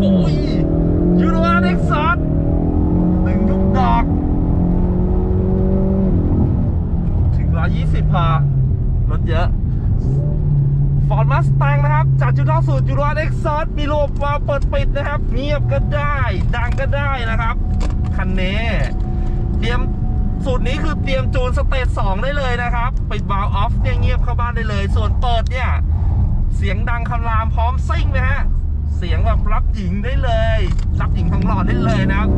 โอ้ยยูโรเอ็กซ์ซอสหนึ่งทุกดอก ถึงร้อยยี่ สิบพอรถเยอะฟอร์ดมัสแตงนะครับ จากจุดล่าสุดยูโรเอ็กซ์ซอสมีระบบวาล์วเปิดปิดนะครับ เงียบก็ได้ ดังก็ได้นะครับ คันนี้เตรียมสูตรนี้คือเตรียมจูนสเตจสองได้เลยนะครับ ปิดวาล์วออฟเนี่ยเงียบเข้าบ้านได้เลย ส่วนเปิดเนี่ย เสียงดังคำรามพร้อมซิ่งนะฮะ เสียงแบบรับหญิงได้เลย รับหญิงทองหล่อได้เลยนะครับ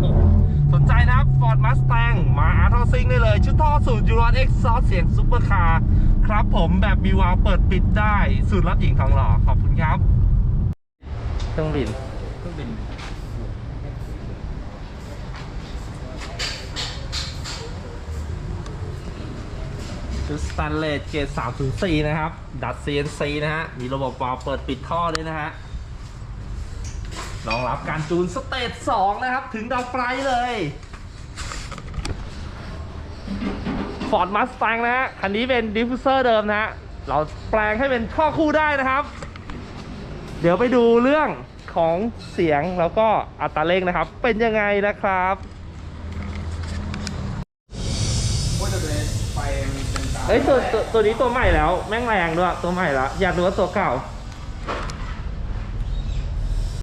โอ้ กซ์ซอเสียงซุปเปอร์คาร์ครับผมแบบมีวาล์วเปิดปิดได้สูตรรับหญิงทองหล่อขอบคุณครับเครื่องบินเครื่องบินชุดสแตนเลสเกรด3ถึง4นะครับ ดัด CNC นะฮะ มีระบบวาล์วเปิดปิดท่อด้วยนะฮะรองรับการจูนสเตจ2นะครับ ถึงดาวไฟเลย Ford Mustang นะฮะ คันนี้เป็นดิฟฟิวเซอร์เดิมนะฮะ เราแปลงให้เป็นท่อคู่ได้นะครับ เดี๋ยวไปดูเรื่องของเสียงแล้วก็อัตราเร่งนะครับ เป็นยังไงนะครับเฮ้ยตัวตัวตัวนี้ตัวใหม่แล้ว แม่งแรงด้วยตัวใหม่แล้วอยากดูว่าตัวเก่า